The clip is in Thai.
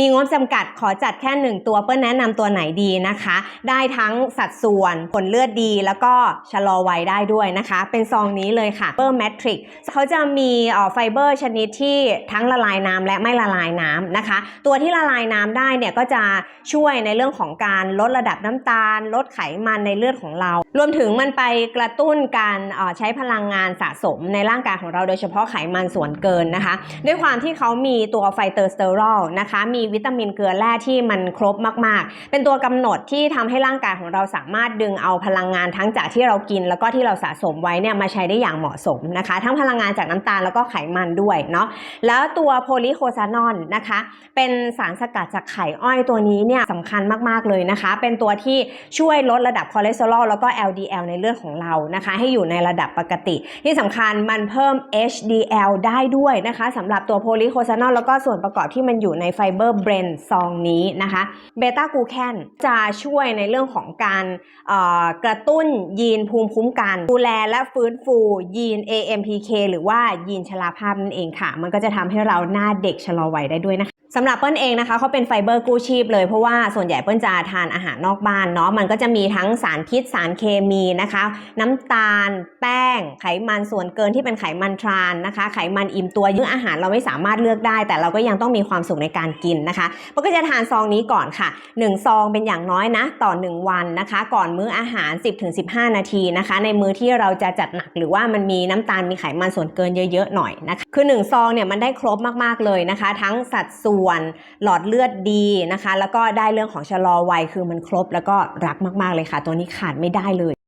มีงบจำกัดขอจัดแค่หนึ่งตัวเปิ้ลแนะนำตัวไหนดีนะคะ ได้ทั้งสัดส่วนผลเลือดดีแล้วก็ชะลอวัยได้ด้วยนะคะ เป็นซองนี้เลยค่ะเปอร์แมทริกเขาจะมีอ่อไฟเบอร์ชนิดที่ทั้งละลายน้ำและไม่ละลายน้ำนะคะ ตัวที่ละลายน้ำได้เนี่ยก็จะช่วยในเรื่องของการลดระดับน้ำตาล ลดไขมันในเลือดของเรารวมถึงมันไปกระตุ้นการใช้พลังงานสะสมในร่างกายของเราโดยเฉพาะไขมันส่วนเกินนะคะ ด้วยความที่เขามีตัวไฟเตอร์สเตอรอลนะคะ มีวิตามินเกลือแร่ที่มันครบมาก ๆ เป็นตัวกำหนดที่ทำให้ร่างกายของเราสามารถดึงเอาพลังงานทั้งจากที่เรากิน แล้วก็ที่เราสะสมไว้เนี่ยมาใช้ได้อย่างเหมาะสมนะคะ ทั้งพลังงานจากน้ำตาลแล้วก็ไขมันด้วยเนาะแล้วตัวโพลีโคซานอนนะคะ เป็นสารสกัดจากไข่อ้อยตัวนี้เนี่ยสำคัญมากๆเลยนะคะ เป็นตัวที่ช่วยลดระดับคอเลสเตอรอลแล้วก็ LDL ในเลือดของเรานะคะ ให้อยู่ในระดับปกติ ที่สำคัญมันเพิ่ม HDL ได้ด้วยนะคะสำหรับตัวโพลีโคซานอลแล้วก็ส่วนประกอบที่มันอยู่ในไฟเบอร์เบรนซองนี้นะคะเบต้ากูแคนจะช่วยในเรื่องของการกระตุ้นยีนภูมิคุ้มกัน ดูแลและฟื้นฟูยีน AMPK หรือว่ายีนชราภาพนั่นเองค่ะ มันก็จะทำให้เราหน้าเด็กชะลอวัยได้ด้วยนะคะ สำหรับเปิ้ลเองนะคะเขาเป็นไฟเบอร์กู้ชีพเลยเพราะว่าส่วนใหญ่เปิ้ลจะทานอาหารนอกบ้านเนาะมันก็จะมีทั้งสารพิษสารเคมีนะคะ น้ำตาล แป้ง ไขมันส่วนเกินที่เป็นไขมันทรานนะคะ ไขมันอิ่มตัวเยอะออาหารเราไม่สามารถเลือกได้ แต่เราก็ยังต้องมีความสุขในการกินนะคะเปิ้ลก็จะทานซองนี้ก่อนค่ะ 1 ซองเป็นอย่างน้อยนะ ต่อ 1 วันนะคะ ก่อนมื้ออาหาร 10-15 นาทีนะคะ ในมื้อที่เราจะจัดหนักหรือว่ามันมีน้ำตาลมีไขมันส่วนเกินเยอะๆหน่อยนะคะคือ1ซองเนี่ยมันได้ครบมากๆเลยนะคะ ทั้งสัดส่วนวนหลอดเลือดดีนะคะ แล้วก็ได้เรื่องของชะลอวัยคือมันครบแล้วก็รักมากๆเลยค่ะ ตัวนี้ขาดไม่ได้เลย